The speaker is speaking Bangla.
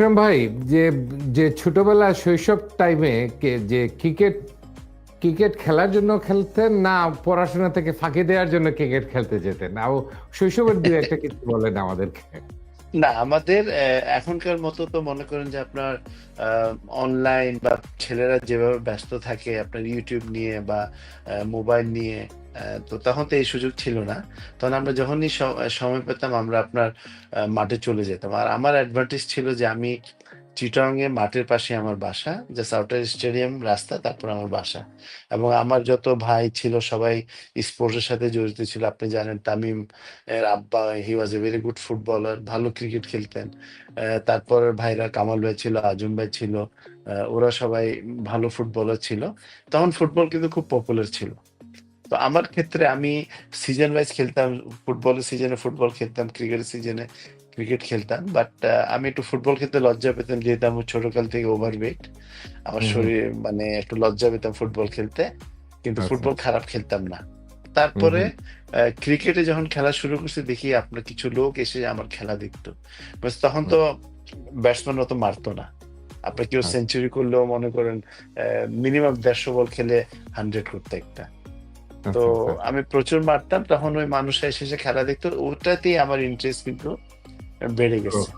আকরাম ভাই যে যে ছোটবেলা শৈশব টাইমে কে যে ক্রিকেট ক্রিকেট খেলার জন্য খেলতেন না পড়াশোনা থেকে ফাঁকি দেওয়ার জন্য ক্রিকেট খেলতে যেতেন? আর শৈশবের দু একটা কিছু বলেন আমাদেরকে। না, আমাদের এখনকার মতো তো মনে করেন যে আপনার অনলাইন বা ছেলেরা যেভাবে ব্যস্ত থাকে, আপনার ইউটিউব নিয়ে বা মোবাইল নিয়ে তো তখন তো এই সুযোগ ছিল না। তখন আমরা যখনই সময় পেতাম, আমরা আপনার মাঠে চলে যেতাম। আর আমার অ্যাডভান্টেজ ছিল যে আমি চিটং এ মাঠের পাশে আমার বাসা জাস্ট আউটার স্টেডিয়াম রাস্তা, তারপর আমার বাসা। এবং আমার যত ভাই ছিল, সবাই স্পোর্টসের সাথে জড়িত ছিল। আপনি জানেন, তামিম এর আব্বা he was a very good footballer ভালো ক্রিকেট খেলতেন। তারপর ভাইরা কামাল ভাই ছিল, আজম ভাই ছিল। ওরা সবাই ভালো ফুটবলার ছিল। তখন ফুটবল কিন্তু খুব পপুলার ছিল। তো আমার ক্ষেত্রে আমি সিজন ওয়াইজ খেলতাম ফুটবলের সিজনে ফুটবল খেলতাম ক্রিকেটের সিজনে ক্রিকেট খেলতাম বাট আমি একটু ফুটবল খেলতে লজ্জা পেতাম যেহেতু আমি ছোটকাল থেকে ওভারওয়েট আমার। শরীর মানে একটু লজ্জা পেতাম ফুটবল খেলতে কিন্তু আচ্ছা। ফুটবল খারাপ খেলতাম না। তারপরে ক্রিকেটে যখন খেলা শুরু করছি দেখি আপনার কিছু লোক এসে আমার খেলা দেখতো। তখন তো ব্যাটসম্যান অত মারতো না। আপনি কেউ আচ্ছা। সেঞ্চুরি করলেও মনে করেন মিনিমাম দেড়শো বল খেলে হান্ড্রেড করতে একটা। তো আচ্ছা। আচ্ছা আমি প্রচুর মারতাম তখন ওই মানুষ এসে খেলা দেখতো ওটাতেই আমার ইন্টারেস্ট কিন্তু বেড়ে গেছে।